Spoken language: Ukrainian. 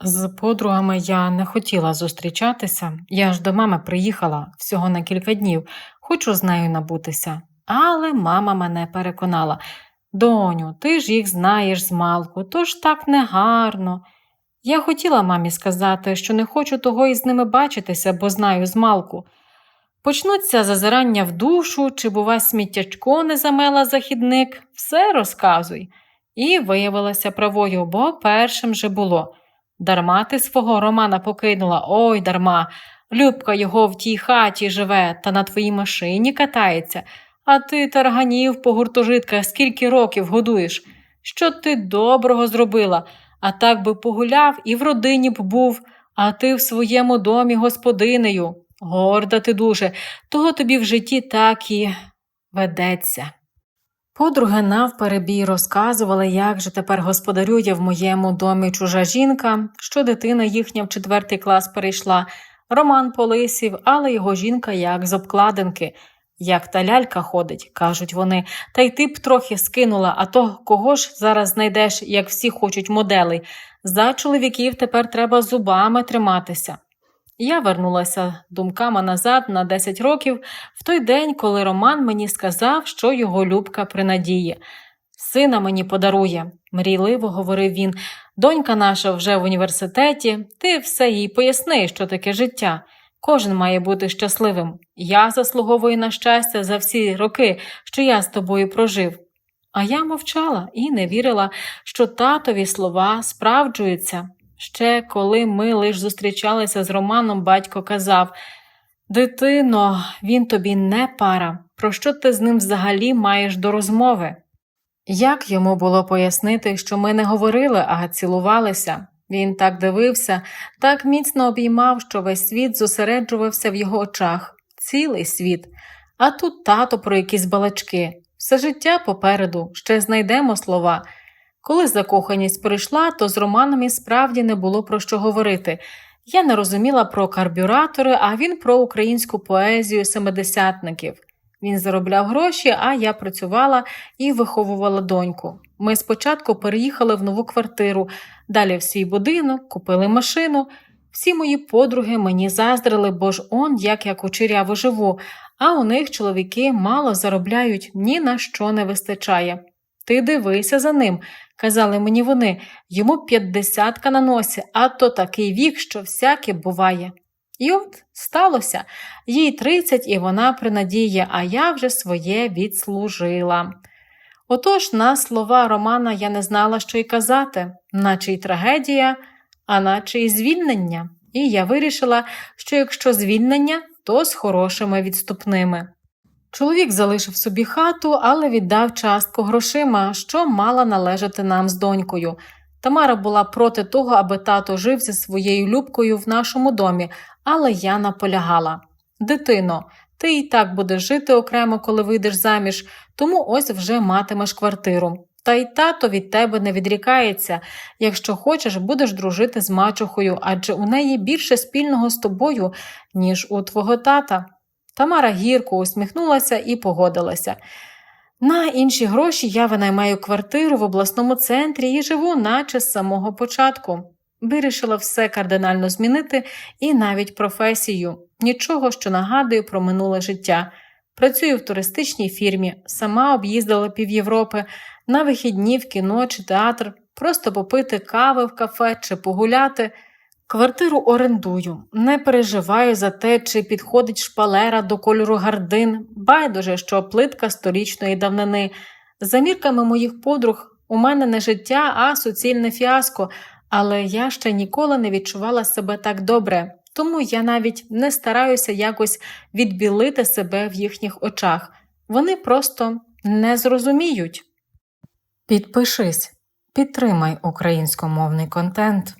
З подругами я не хотіла зустрічатися. Я ж до мами приїхала всього на кілька днів, хочу з нею набутися. Але мама мене переконала. Доню, ти ж їх знаєш з малку, то ж так негарно. Я хотіла мамі сказати, що не хочу того із ними бачитися, бо знаю з малку. Почнуться зазирання в душу, чи, бува, сміттячко не замела західник, все розказуй. І виявилася правою, бо першим же було. Дарма ти свого Романа покинула, ой дарма. Любка його в тій хаті живе та на твоїй машині катається, а ти тарганів по гуртожитках скільки років годуєш. Що ти доброго зробила, а так би погуляв і в родині б був, а ти в своєму домі господинею. Горда ти дуже, того тобі в житті так і ведеться. Подруги навперебій розказували, як же тепер господарює в моєму домі чужа жінка, що дитина їхня в четвертий клас перейшла, Роман полисів, але його жінка як з обкладинки. Як та лялька ходить, кажуть вони, та й ти б трохи скинула, а то кого ж зараз знайдеш, як всі хочуть моделей. За чоловіків тепер треба зубами триматися. Я вернулася думками назад на 10 років в той день, коли Роман мені сказав, що його любка при надії. Сина мені подарує, мрійливо говорив він. Донька наша вже в університеті, ти все їй поясни, що таке життя. Кожен має бути щасливим. Я заслуговую на щастя за всі роки, що я з тобою прожив. А я мовчала і не вірила, що татові слова справджуються. Ще коли ми лиш зустрічалися з Романом, батько казав Дитино, він тобі не пара. Про що ти з ним взагалі маєш до розмови? Як йому було пояснити, що ми не говорили, а цілувалися? Він так дивився, так міцно обіймав, що весь світ зосереджувався в його очах, цілий світ. А тут тато про якісь балачки. Все життя попереду, ще знайдемо слова. Коли закоханість прийшла, то з Романом справді не було про що говорити. Я не розуміла про карбюратори, а він про українську поезію семидесятників. Він заробляв гроші, а я працювала і виховувала доньку. Ми спочатку переїхали в нову квартиру, далі в свій будинок, купили машину. Всі мої подруги мені заздрили, бо ж он як я кучеряво живу, а у них чоловіки мало заробляють, ні на що не вистачає. Ти дивися за ним, казали мені вони, йому п'ятдесятка на носі, а то такий вік, що всяке буває. І от сталося їй тридцять, і вона принадіє, а я вже своє відслужила. Отож на слова Романа я не знала, що й казати, наче й трагедія, а наче й звільнення, і я вирішила, що якщо звільнення, то з хорошими відступними. Чоловік залишив собі хату, але віддав частку грошима, що мала належати нам з донькою. Тамара була проти того, аби тато жив зі своєю любкою в нашому домі, але я наполягала. Дитино, ти і так будеш жити окремо, коли вийдеш заміж, тому ось вже матимеш квартиру. Та й тато від тебе не відрікається. Якщо хочеш, будеш дружити з мачухою, адже у неї більше спільного з тобою, ніж у твого тата. Тамара гірко усміхнулася і погодилася. На інші гроші я винаймаю квартиру в обласному центрі і живу, наче з самого початку. Вирішила все кардинально змінити і навіть професію, нічого, що нагадує про минуле життя. Працюю в туристичній фірмі, сама об'їздила пів Європи, на вихідні в кіно чи театр, просто попити кави в кафе чи погуляти. Квартиру орендую, не переживаю за те, чи підходить шпалера до кольору гардин, байдуже, що плитка сторічної давнини. За мірками моїх подруг у мене не життя, а суцільне фіаско, але я ще ніколи не відчувала себе так добре, тому я навіть не стараюся якось відбілити себе в їхніх очах. Вони просто не зрозуміють. Підпишись, підтримай українськомовний контент.